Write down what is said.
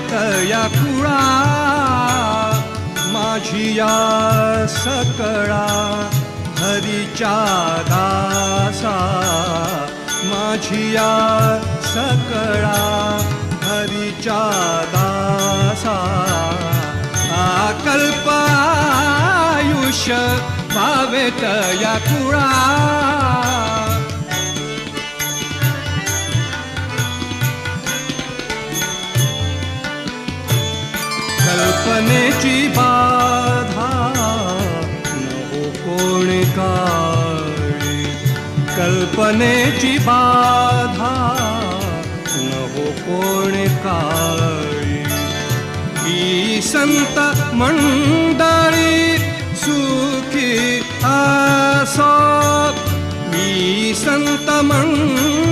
तया कुळा? माझी या सकळा हरीच्या दासा. माझी या सकळा हरीच्या दासा. आकल्प आयुष्य भावे या कुळा. कल्पनेची बाधा कोण काळी कल्पनेची बाधा नको कोण काळी संत मंडळी सुखी असो ही संत मंडळी